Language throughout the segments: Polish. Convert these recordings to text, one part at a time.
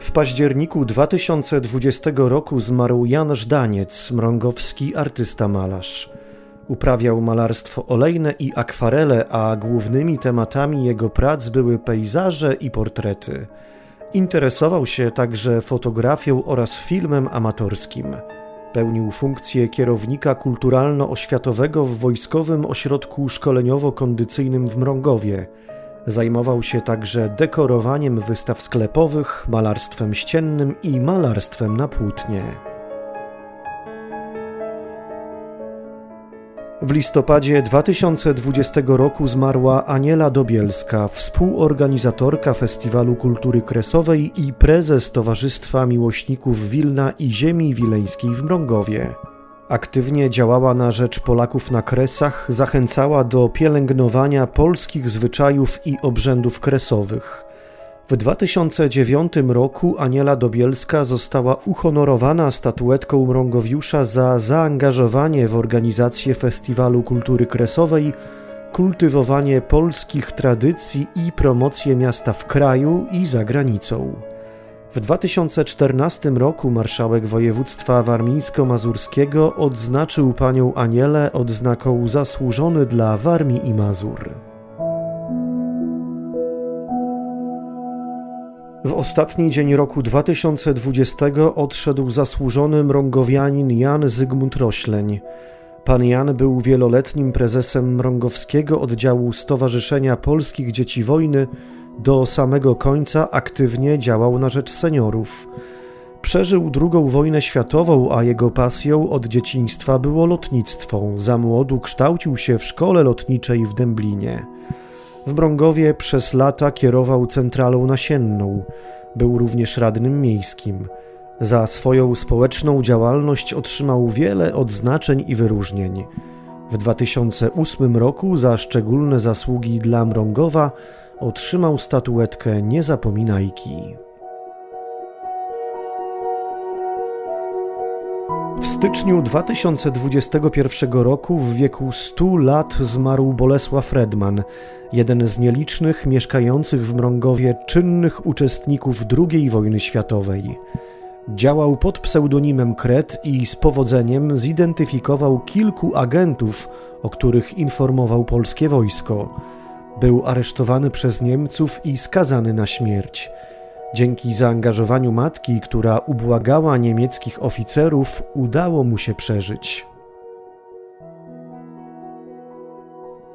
W październiku 2020 roku zmarł Jan Żdaniec, mrągowski artysta-malarz. Uprawiał malarstwo olejne i akwarele, a głównymi tematami jego prac były pejzaże i portrety. Interesował się także fotografią oraz filmem amatorskim. Pełnił funkcję kierownika kulturalno-oświatowego w Wojskowym Ośrodku Szkoleniowo-Kondycyjnym w Mrągowie. Zajmował się także dekorowaniem wystaw sklepowych, malarstwem ściennym i malarstwem na płótnie. W listopadzie 2020 roku zmarła Aniela Dobielska, współorganizatorka Festiwalu Kultury Kresowej i prezes Towarzystwa Miłośników Wilna i Ziemi Wileńskiej w Mrągowie. Aktywnie działała na rzecz Polaków na Kresach, zachęcała do pielęgnowania polskich zwyczajów i obrzędów kresowych. W 2009 roku Aniela Dobielska została uhonorowana statuetką Mrągowiusza za zaangażowanie w organizację Festiwalu Kultury Kresowej, kultywowanie polskich tradycji i promocję miasta w kraju i za granicą. W 2014 roku marszałek województwa warmińsko-mazurskiego odznaczył panią Anielę odznaką zasłużony dla Warmii i Mazur. W ostatni dzień roku 2020 odszedł zasłużony mrągowianin Jan Zygmunt Rośleń. Pan Jan był wieloletnim prezesem mrągowskiego oddziału Stowarzyszenia Polskich Dzieci Wojny. Do samego końca aktywnie działał na rzecz seniorów. Przeżył II wojnę światową, a jego pasją od dzieciństwa było lotnictwo. Za młodu kształcił się w szkole lotniczej w Dęblinie. W Brągowie przez lata kierował centralą nasienną. Był również radnym miejskim. Za swoją społeczną działalność otrzymał wiele odznaczeń i wyróżnień. W 2008 roku za szczególne zasługi dla Mrągowa otrzymał statuetkę Niezapominajki. W styczniu 2021 roku w wieku 100 lat zmarł Bolesław Redman, jeden z nielicznych mieszkających w Mrągowie czynnych uczestników II wojny światowej. Działał pod pseudonimem Kret i z powodzeniem zidentyfikował kilku agentów, o których informował polskie wojsko. Był aresztowany przez Niemców i skazany na śmierć. Dzięki zaangażowaniu matki, która ubłagała niemieckich oficerów, udało mu się przeżyć.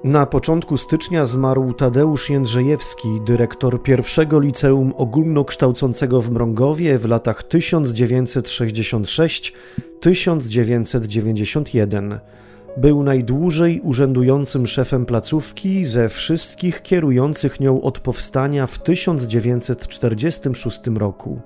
Na początku stycznia zmarł Tadeusz Jędrzejewski, dyrektor pierwszego liceum ogólnokształcącego w Mrągowie w latach 1966-1991. Był najdłużej urzędującym szefem placówki ze wszystkich kierujących nią od powstania w 1946 roku.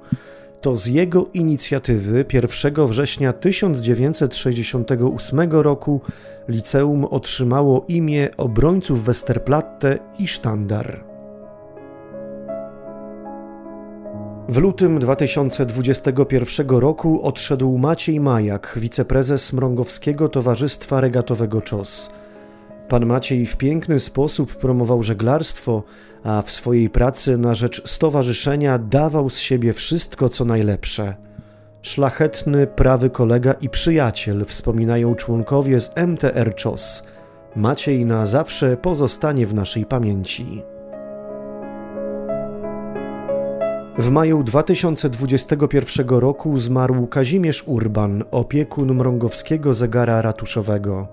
To z jego inicjatywy 1 września 1968 roku liceum otrzymało imię obrońców Westerplatte i Sztandar. W lutym 2021 roku odszedł Maciej Majak, wiceprezes Mrągowskiego Towarzystwa Regatowego CZOS. Pan Maciej w piękny sposób promował żeglarstwo, a w swojej pracy na rzecz stowarzyszenia dawał z siebie wszystko, co najlepsze. Szlachetny, prawy kolega i przyjaciel, wspominają członkowie z MTR CZOS. Maciej na zawsze pozostanie w naszej pamięci. W maju 2021 roku zmarł Kazimierz Urban, opiekun mrągowskiego zegara ratuszowego.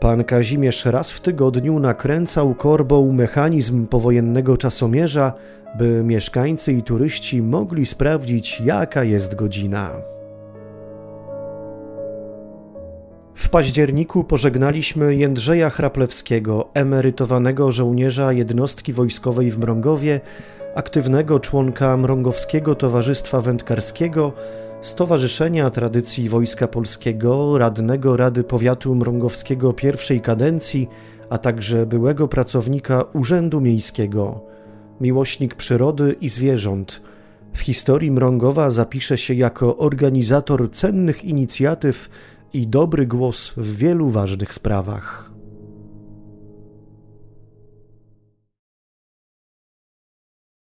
Pan Kazimierz raz w tygodniu nakręcał korbą mechanizm powojennego czasomierza, by mieszkańcy i turyści mogli sprawdzić, jaka jest godzina. W październiku pożegnaliśmy Jędrzeja Chraplewskiego, emerytowanego żołnierza jednostki wojskowej w Mrągowie, aktywnego członka Mrągowskiego Towarzystwa Wędkarskiego, Stowarzyszenia Tradycji Wojska Polskiego, radnego Rady Powiatu Mrągowskiego pierwszej kadencji, a także byłego pracownika Urzędu Miejskiego. Miłośnik przyrody i zwierząt. W historii Mrągowa zapisze się jako organizator cennych inicjatyw i dobry głos w wielu ważnych sprawach.